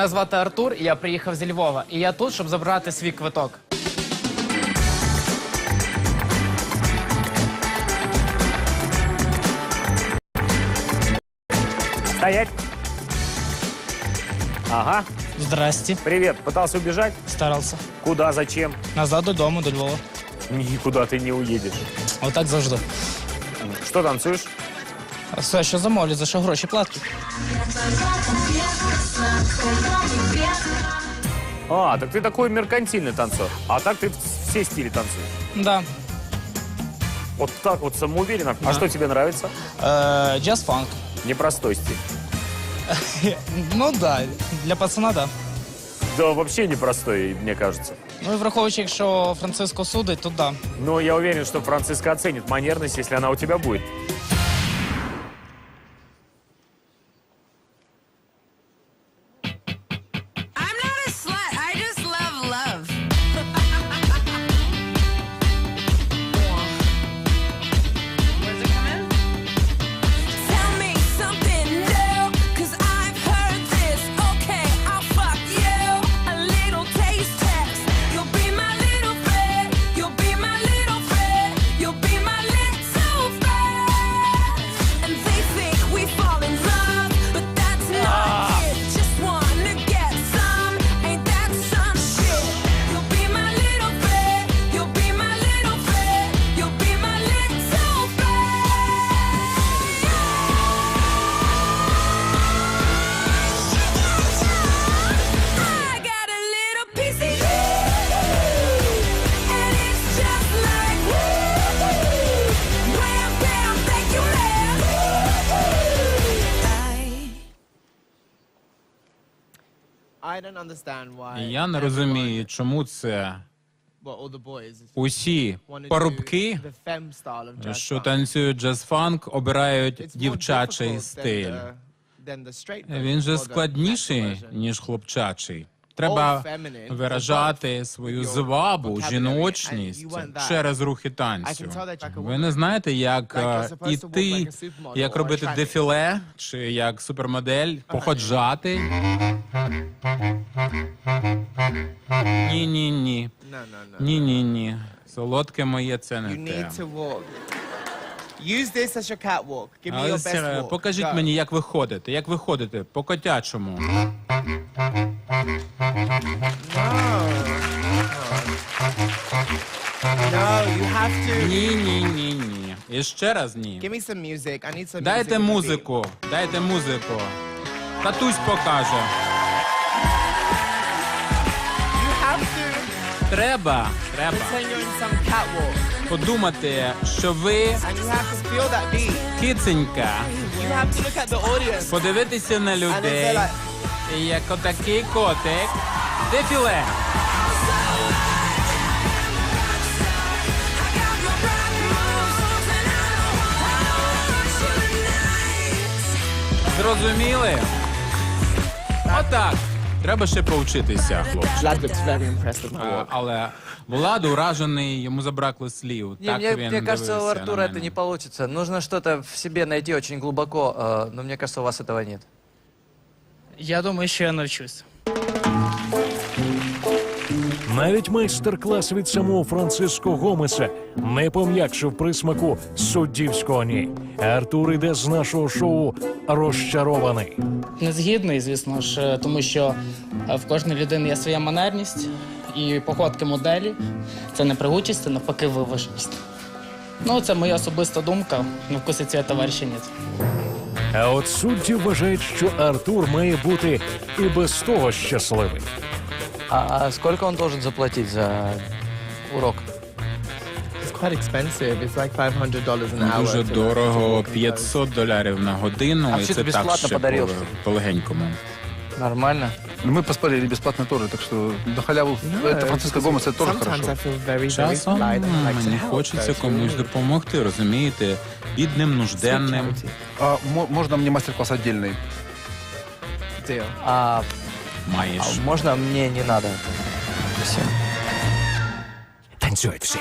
Мене звати Артур, і я приїхав зі Львова. І я тут, щоб забрати свій квиток. Стоять. Ага. Здрасте. Привет. Пытался убежать? Старався. Куда, зачем? Назад додому, до Львова. Никуда ты не уедешь. Отак завжди. Что танцуешь? А все, що замовлю, за що гроші платять? А, так ты такой меркантильный танцор. А так ты все стили танцуешь. Да. Вот так вот самоуверенно. А что тебе нравится? Е, джаз фанк. Непростой стиль. Ну да, для пацана, да. Да вообще непростой, мне кажется. Ну і враховуючи, якщо Франциско судить, то да. Но я уверен, что Франциска оценит манерность, если она у тебя будет. Я не розумію, чому це усі парубки, що танцюють джаз-фанк, обирають дівчачий стиль. Він же складніший, ніж хлопчачий. Треба виражати свою звабу, жіночність через рухи танцю. Ви не знаєте, як е, іти, як робити дефіле, чи як супермодель, походжати. Ні, ні, ні. Ні, ні, ні. Солодке моє це не те. Use this as your catwalk. Give me your best walk. покажіть мені, як ви ходите. Як ви ходите? По котячому. Have to. Ні, ні, ні, ні. І ще раз ні. Give me some music. I need some Дайте music with музику, дайте музику. Татусь покаже. You have to Треба, треба pretend you're in some catwalk. подумати, що ви And you have to feel that beat. киценька. You have to look at the audience. Подивитися на And then людей. say like, І як отакий котик. Дефіле. Зрозуміли? Отак. Треба ще повчитися, хлопче. Vlad looks very impressed with my А, walk. Але Влад уражений, йому забракло слів. Не, так мне, він мне кажется, у дивився Артура на это мене. не получится. Нужно что-то в себе найти очень глубоко, э, но мне кажется, у вас этого нет. Я думаю, що я навчусь. Навіть майстер-клас від самого Франциско Гомеса не пом'якшив присмаку суддівського ні. Артур іде з нашого шоу розчарований. Не згідний, звісно ж, тому що е, в кожної людини є своя манерність і походки моделі. Це не пригучість, це навпаки виваженість. Ну, це моя особиста думка. На вкусі цього товариша ні. А от судді вважають, що Артур має бути і без того щасливий. А сколько он должен заплатить за урок? It's quite expensive. It's like $500 an hour. Дуже to learn to дорого, walk and 500 доларів на годину, А і вчити це так безплатно ще подарив, по, що ли? по легенькому. Нормально. Мы поспорили бесплатно тоже, так что на халяву No, это Франциско Гомес, это тоже Sometimes хорошо. I feel very, very Часом polite and I like to мені help хочеться those who комусь need. допомогти, розумієте? Бідним, Sweet нужденним. charity. А мо- можно мне мастер-класс отдельный? Deal. А, Маєш. а можно мне не надо? Спасибо. Танцюють всі.